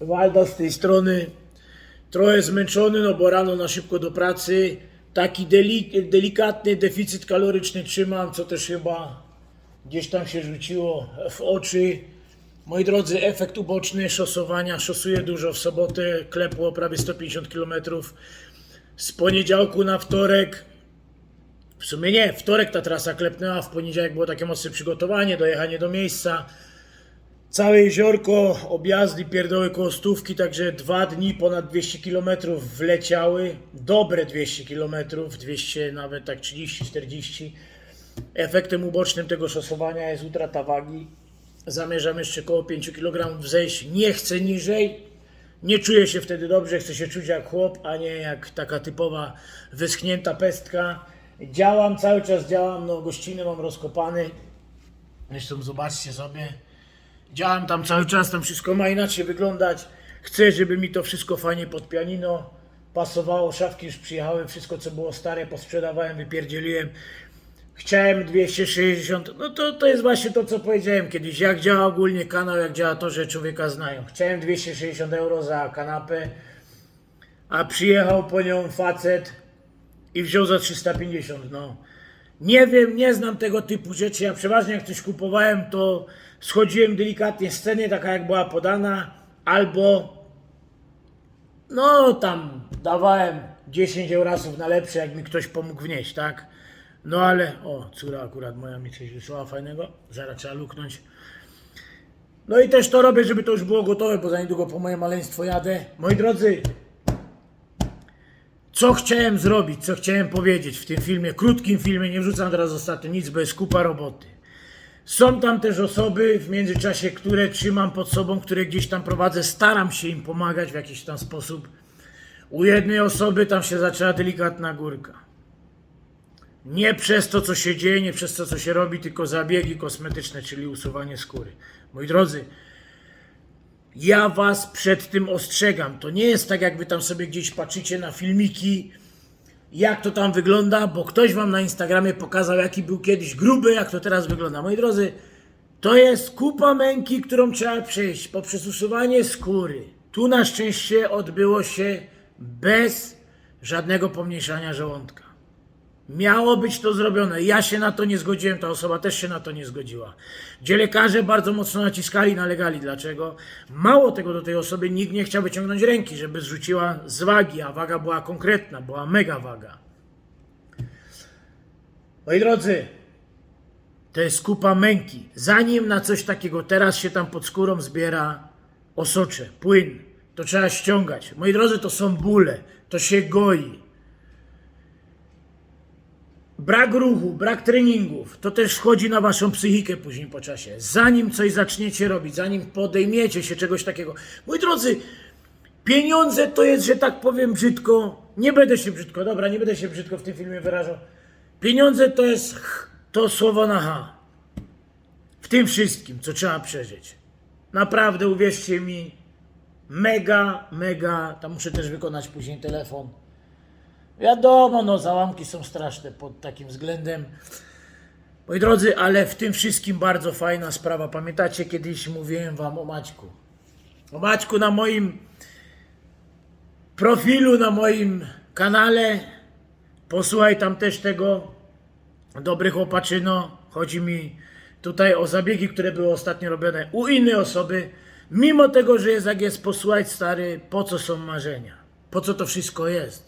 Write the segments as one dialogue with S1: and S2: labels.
S1: Walda z tej strony. Trochę zmęczony, no bo rano na szybko do pracy. Taki deli- delikatny deficyt kaloryczny trzymam, co też chyba gdzieś tam się rzuciło w oczy. Moi drodzy, efekt uboczny szosowania. Szosuję dużo w sobotę, klepło prawie 150 km. Z poniedziałku na wtorek w sumie nie, wtorek ta trasa klepnęła, w poniedziałek było takie mocne przygotowanie, dojechanie do miejsca. Całe jeziorko, objazdy, pierdoły koło stówki, także dwa dni, ponad 200 km wleciały. Dobre 200 km, 200 nawet tak 30-40. Efektem ubocznym tego szosowania jest utrata wagi. Zamierzam jeszcze koło 5 kg wzejść. Nie chcę niżej. Nie czuję się wtedy dobrze, chcę się czuć jak chłop, a nie jak taka typowa wyschnięta pestka. Działam, cały czas działam, no gościny mam rozkopany. Zresztą zobaczcie sobie. Działam tam cały czas, tam wszystko ma inaczej wyglądać. Chcę, żeby mi to wszystko fajnie pod pianino pasowało. Szafki już przyjechały, wszystko co było stare posprzedawałem, wypierdzieliłem. Chciałem 260, no to, to jest właśnie to, co powiedziałem kiedyś. Jak działa ogólnie kanał, jak działa to, że człowieka znają. Chciałem 260 euro za kanapę, a przyjechał po nią facet i wziął za 350, no. Nie wiem, nie znam tego typu rzeczy. Ja przeważnie jak coś kupowałem, to schodziłem delikatnie z ceny, taka jak była podana, albo no tam dawałem 10 eurasów na lepsze, jak mi ktoś pomógł wnieść, tak? No ale, o, córa akurat moja mi coś wysłała fajnego, zaraz trzeba luknąć. No i też to robię, żeby to już było gotowe, bo za niedługo po moje maleństwo jadę. Moi drodzy, co chciałem zrobić, co chciałem powiedzieć w tym filmie, krótkim filmie, nie wrzucam teraz ostatnio nic, bo jest kupa roboty. Są tam też osoby w międzyczasie, które trzymam pod sobą, które gdzieś tam prowadzę, staram się im pomagać w jakiś tam sposób. U jednej osoby tam się zaczęła delikatna górka. Nie przez to, co się dzieje, nie przez to, co się robi, tylko zabiegi kosmetyczne, czyli usuwanie skóry. Moi drodzy, ja was przed tym ostrzegam. To nie jest tak, jak wy tam sobie gdzieś patrzycie na filmiki, jak to tam wygląda, bo ktoś wam na Instagramie pokazał, jaki był kiedyś gruby, jak to teraz wygląda. Moi drodzy, to jest kupa męki, którą trzeba przejść poprzez usuwanie skóry. Tu na szczęście odbyło się bez żadnego pomniejszania żołądka. Miało być to zrobione. Ja się na to nie zgodziłem, ta osoba też się na to nie zgodziła. Gdzie lekarze bardzo mocno naciskali, nalegali. Dlaczego? Mało tego do tej osoby nikt nie chciał wyciągnąć ręki, żeby zrzuciła z wagi, a waga była konkretna, była mega waga. Moi drodzy, to jest kupa męki. Zanim na coś takiego teraz się tam pod skórą zbiera osocze, płyn, to trzeba ściągać. Moi drodzy, to są bóle, to się goi. Brak ruchu, brak treningów, to też wchodzi na waszą psychikę później po czasie. Zanim coś zaczniecie robić, zanim podejmiecie się czegoś takiego. Moi drodzy, pieniądze to jest, że tak powiem brzydko, nie będę się brzydko, dobra, nie będę się brzydko w tym filmie wyrażał. Pieniądze to jest ch, to słowo na H. W tym wszystkim, co trzeba przeżyć. Naprawdę, uwierzcie mi, mega, mega, tam muszę też wykonać później telefon. Wiadomo, no załamki są straszne pod takim względem. Moi drodzy, ale w tym wszystkim bardzo fajna sprawa. Pamiętacie, kiedyś mówiłem wam o Maćku. O Maćku na moim profilu, na moim kanale. Posłuchaj tam też tego. Dobry chłopaczyno. Chodzi mi tutaj o zabiegi, które były ostatnio robione u innej osoby. Mimo tego, że jest jak jest, posłuchaj stary, po co są marzenia? Po co to wszystko jest?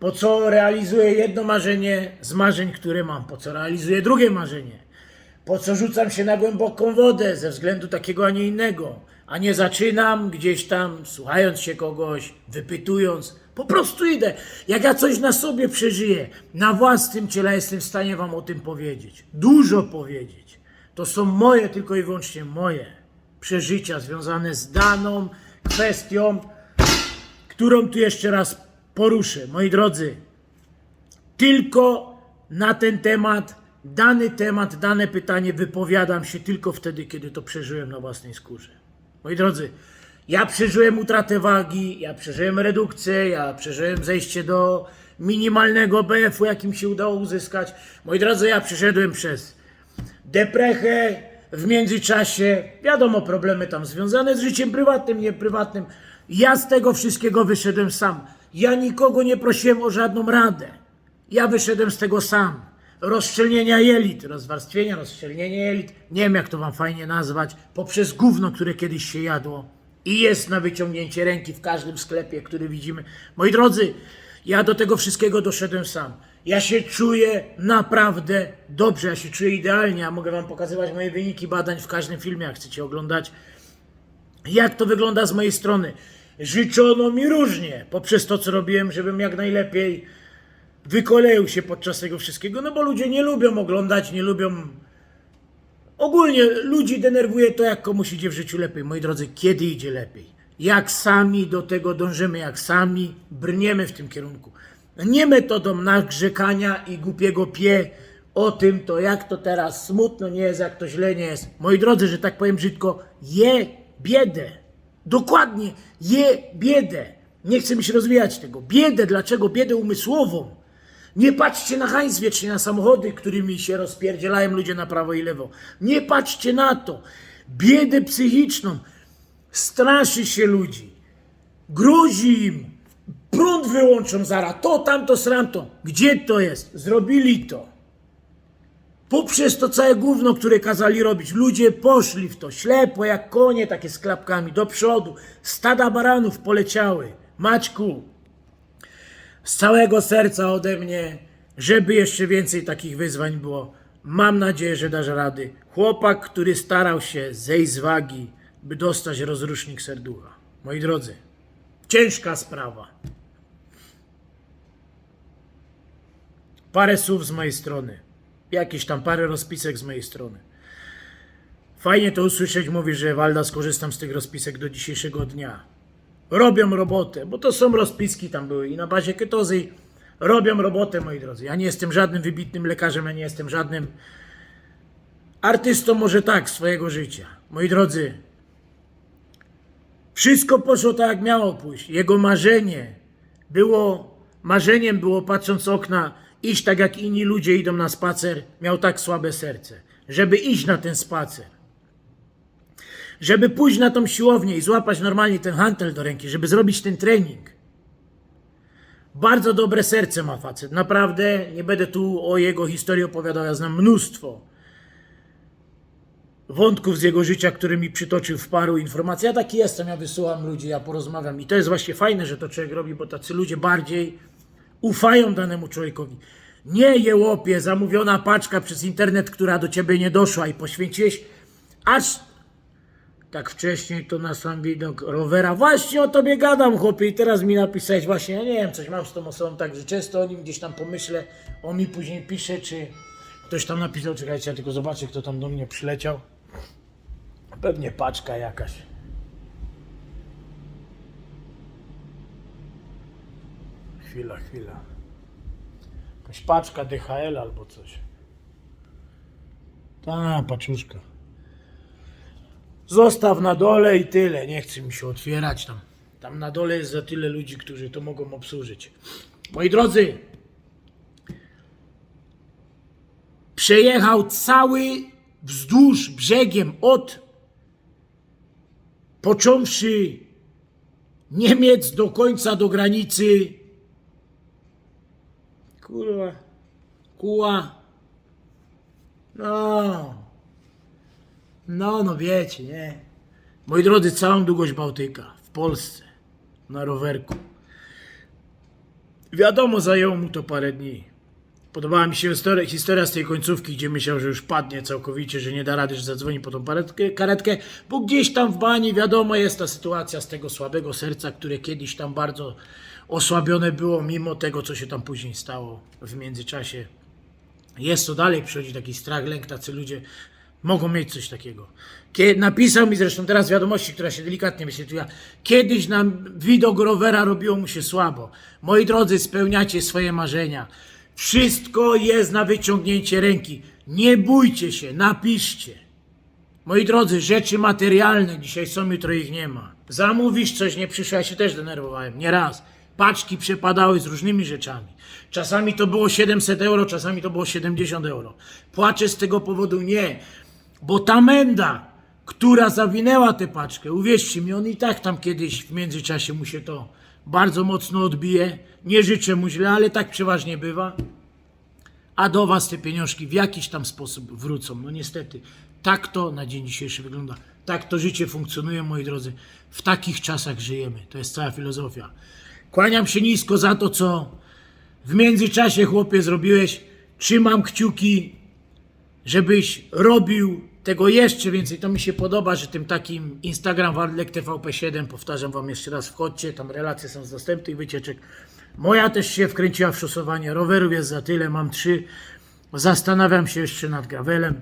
S1: Po co realizuję jedno marzenie z marzeń, które mam? Po co realizuję drugie marzenie? Po co rzucam się na głęboką wodę ze względu takiego, a nie innego? A nie zaczynam gdzieś tam, słuchając się kogoś, wypytując. Po prostu idę. Jak ja coś na sobie przeżyję, na własnym ciele jestem w stanie wam o tym powiedzieć. Dużo powiedzieć. To są moje, tylko i wyłącznie moje przeżycia związane z daną kwestią, którą tu jeszcze raz poruszę. Moi drodzy, tylko na ten temat, dany temat, dane pytanie wypowiadam się tylko wtedy, kiedy to przeżyłem na własnej skórze. Moi drodzy, ja przeżyłem utratę wagi, ja przeżyłem redukcję, ja przeżyłem zejście do minimalnego BF-u, jakim się udało uzyskać. Moi drodzy, ja przeszedłem przez deprechę, w międzyczasie, wiadomo, problemy tam związane z życiem prywatnym, nieprywatnym. Ja z tego wszystkiego wyszedłem sam. Ja nikogo nie prosiłem o żadną radę. Ja wyszedłem z tego sam. Rozszczelnienia jelit, rozwarstwienia, rozszczelnienia jelit, nie wiem jak to wam fajnie nazwać, poprzez gówno, które kiedyś się jadło i jest na wyciągnięcie ręki w każdym sklepie, który widzimy. Moi drodzy, ja do tego wszystkiego doszedłem sam. Ja się czuję naprawdę dobrze, ja się czuję idealnie, ja mogę wam pokazywać moje wyniki badań w każdym filmie, jak chcecie oglądać jak to wygląda z mojej strony. Życzono mi różnie poprzez to, co robiłem, żebym jak najlepiej wykoleił się podczas tego wszystkiego, no bo ludzie nie lubią oglądać, nie lubią. Ogólnie ludzi denerwuje to, jak komuś idzie w życiu lepiej. Moi drodzy, kiedy idzie lepiej? Jak sami do tego dążymy, jak sami brniemy w tym kierunku. Nie metodą nagrzekania i głupiego pie o tym, to jak to teraz smutno nie jest, jak to źle nie jest. Moi drodzy, że tak powiem brzydko, je biedę. Dokładnie, je biedę. Nie chcę mi się rozwijać tego. Biedę, dlaczego? Biedę umysłową. Nie patrzcie na hajs wiecznie, na samochody, którymi się rozpierdzielają ludzie na prawo i lewo. Nie patrzcie na to. Biedę psychiczną. Straszy się ludzi. Grozi im. Prąd wyłączą zaraz. To, tamto, sramto. Gdzie to jest? Zrobili to. Poprzez to całe gówno, które kazali robić, ludzie poszli w to ślepo jak konie, takie z klapkami, do przodu. Stada baranów poleciały. Maćku, z całego serca ode mnie, żeby jeszcze więcej takich wyzwań było. Mam nadzieję, że dasz rady. Chłopak, który starał się zejść z wagi, by dostać rozrusznik serducha. Moi drodzy, ciężka sprawa. Parę słów z mojej strony. Jakieś tam parę rozpisek z mojej strony. Fajnie to usłyszeć, mówi, że Walda skorzystam z tych rozpisek do dzisiejszego dnia. Robią robotę, bo to są rozpiski tam były i na bazie ketozy robią robotę, moi drodzy. Ja nie jestem żadnym wybitnym lekarzem, ja nie jestem żadnym artystą, może tak, swojego życia. Moi drodzy, wszystko poszło tak, jak miało pójść. Jego marzenie było, marzeniem było, patrząc okna, iść tak jak inni ludzie idą na spacer. Miał tak słabe serce, żeby iść na ten spacer. Żeby pójść na tą siłownię i złapać normalnie ten hantel do ręki, żeby zrobić ten trening. Bardzo dobre serce ma facet. Naprawdę nie będę tu o jego historii opowiadał. Ja znam mnóstwo wątków z jego życia, które mi przytoczył w paru informacji. Ja taki jestem, ja wysyłam ludzi, ja porozmawiam. I to jest właśnie fajne, że to człowiek robi, bo tacy ludzie bardziej ufają danemu człowiekowi. Nie jełopie, zamówiona paczka przez internet, która do ciebie nie doszła i poświęciłeś aż tak wcześniej to na sam widok rowera. Właśnie o tobie gadam, chłopie, i teraz mi napisałeś właśnie, ja nie wiem, coś mam z tą osobą tak, że często o nim gdzieś tam pomyślę, on mi później pisze, czy ktoś tam napisał, czekajcie, ja tylko zobaczę, kto tam do mnie przyleciał. Pewnie paczka jakaś. Chwila, chwila. Jakaś paczka DHL albo coś. Ta, paczuszka. Zostaw na dole i tyle. Nie chce mi się otwierać tam. Tam na dole jest za tyle ludzi, którzy to mogą obsłużyć. Moi drodzy, przejechał cały wzdłuż brzegiem od począwszy Niemiec do końca do granicy. Kurwa, kuła. No. No, no wiecie, nie? Moi drodzy, całą długość Bałtyka w Polsce na rowerku. Wiadomo, zajęło mu to parę dni. Podobała mi się historia, historia z tej końcówki, gdzie myślał, że już padnie całkowicie, że nie da rady, że zadzwoni po tą paretkę, karetkę, bo gdzieś tam w bani, wiadomo, jest ta sytuacja z tego słabego serca, które kiedyś tam bardzo osłabione było, mimo tego, co się tam później stało w międzyczasie. Jest to dalej, przychodzi taki strach, lęk, tacy ludzie mogą mieć coś takiego. Kiedy, napisał mi zresztą teraz wiadomości, która się delikatnie wyświetliła. Kiedyś nam widok rowera robiło mu się słabo. Moi drodzy, spełniacie swoje marzenia. Wszystko jest na wyciągnięcie ręki. Nie bójcie się, napiszcie. Moi drodzy, rzeczy materialne dzisiaj są, jutro ich nie ma. Zamówisz coś, nie przyszło, ja się też denerwowałem, nie raz. Paczki przepadały z różnymi rzeczami. Czasami to było 700 euro, czasami to było 70 euro. Płaczę z tego powodu? Nie. Bo ta menda, która zawinęła tę paczkę, uwierzcie mi, on i tak tam kiedyś w międzyczasie mu się to bardzo mocno odbije. Nie życzę mu źle, ale tak przeważnie bywa. A do was te pieniążki w jakiś tam sposób wrócą. No niestety, tak to na dzień dzisiejszy wygląda. Tak to życie funkcjonuje, moi drodzy. W takich czasach żyjemy. To jest cała filozofia. Kłaniam się nisko za to, co w międzyczasie, chłopie, zrobiłeś. Trzymam kciuki, żebyś robił tego jeszcze więcej. To mi się podoba, że tym takim Instagram Wardlek TVP7, powtarzam wam jeszcze raz, wchodźcie, tam relacje są z dostępnych wycieczek. Moja też się wkręciła w szosowanie, rowerów jest za tyle, mam trzy. Zastanawiam się jeszcze nad gravelem.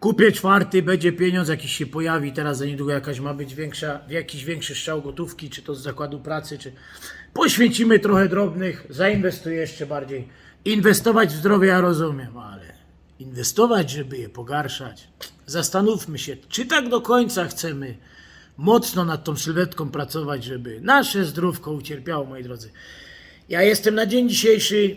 S1: Kupię czwarty, będzie pieniądz jakiś się pojawi, teraz za niedługo jakaś ma być większa, jakiś większy strzał gotówki, czy to z zakładu pracy, czy poświęcimy trochę drobnych, zainwestuję jeszcze bardziej. Inwestować w zdrowie ja rozumiem, ale inwestować, żeby je pogarszać. Zastanówmy się, czy tak do końca chcemy mocno nad tą sylwetką pracować, żeby nasze zdrówko ucierpiało, moi drodzy. Ja jestem na dzień dzisiejszy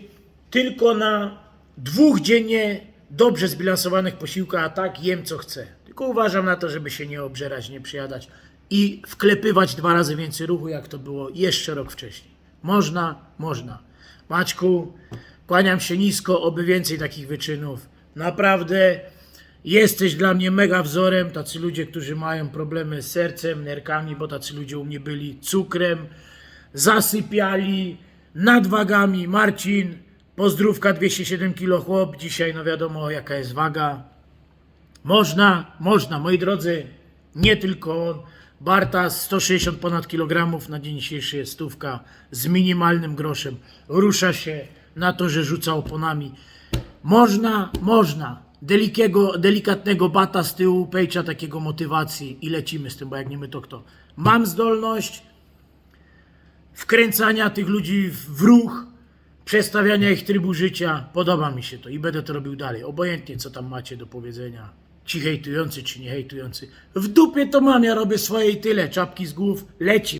S1: tylko na dwóch dziennie dobrze zbilansowanych posiłkach, a tak jem co chcę. Tylko uważam na to, żeby się nie obżerać, nie przyjadać i wklepywać dwa razy więcej ruchu, jak to było jeszcze rok wcześniej. Można, można. Maćku, kłaniam się nisko, oby więcej takich wyczynów. Naprawdę jesteś dla mnie mega wzorem. Tacy ludzie, którzy mają problemy z sercem, nerkami, bo tacy ludzie u mnie byli, cukrem, zasypiali, nadwagami. Marcin, pozdrówka 207 kg chłop. Dzisiaj no wiadomo jaka jest waga. Można, można, moi drodzy, nie tylko on. Bartas 160 ponad kilogramów, na dzień dzisiejszy jest stówka z minimalnym groszem. Rusza się na to, że rzuca oponami. Można, można. Delikiego, delikatnego bata z tyłu, pejcza takiego motywacji i lecimy z tym, bo jak nie my to kto. Mam zdolność wkręcania tych ludzi w ruch, przestawiania ich trybu życia. Podoba mi się to i będę to robił dalej. Obojętnie, co tam macie do powiedzenia. Ci hejtujący, czy nie hejtujący. W dupie to mam, ja robię swoje i tyle. Czapki z głów, leci.